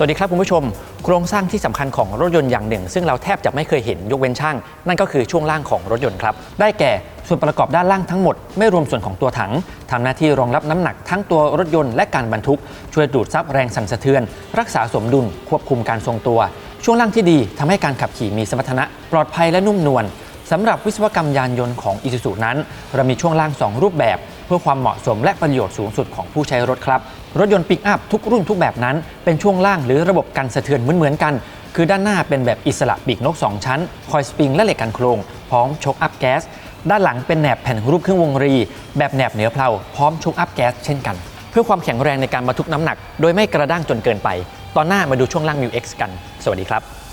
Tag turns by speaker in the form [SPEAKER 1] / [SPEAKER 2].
[SPEAKER 1] สวัสดีครับคุณผู้ชม โครงสร้างที่สำคัญของรถยนต์อย่างหนึ่ง ซึ่งเราแทบจะไม่เคยเห็นยกเว้นช่าง นั่นก็คือช่วงล่างของรถยนต์ครับ ได้แก่ส่วนประกอบด้านล่างทั้งหมด ไม่รวมส่วนของตัวถังทำหน้าที่รองรับน้ำหนักทั้งตัวรถยนต์และการบรรทุก ช่วยดูดซับแรงสั่นสะเทือน รักษาสมดุล ควบคุมการทรงตัว ช่วงล่างที่ดีทำให้การขับขี่มีสมรรถนะ ปลอดภัยและนุ่มนวลสำหรับวิศวกรรมยานยนต์ของ i s u z u นั้น เรามีช่วงล่าง 2 รูปแบบ เพื่อความเหมาะสมและประโยชน์สูงสุดของผู้ใช้รถครับรถยนต์ปิกอัพทุกรุ่นทุกแบบนั้น เป็นช่วงล่างหรือระบบกันสะเทือนเหมือนๆกัน คือด้านหน้าเป็นแบบอิสระปีกนก 2 ชั้น คอยสปริงและเหล็กกันโครงพร้อมชกอัพแก๊สด้านหลังเป็นแหนบแผ่นรูปเครื่องวงรี แบบแหนบเหนือเพลาพร้อมชกอัพแก๊สเช่นกัน เพื่อความแข็งแรงในการบรรทุกน้ำหนัก โดยไม่กระด้างจนเกินไป ตอนหน้ามาดูช่วงล่าง Mu X กัน สวัสดีครับ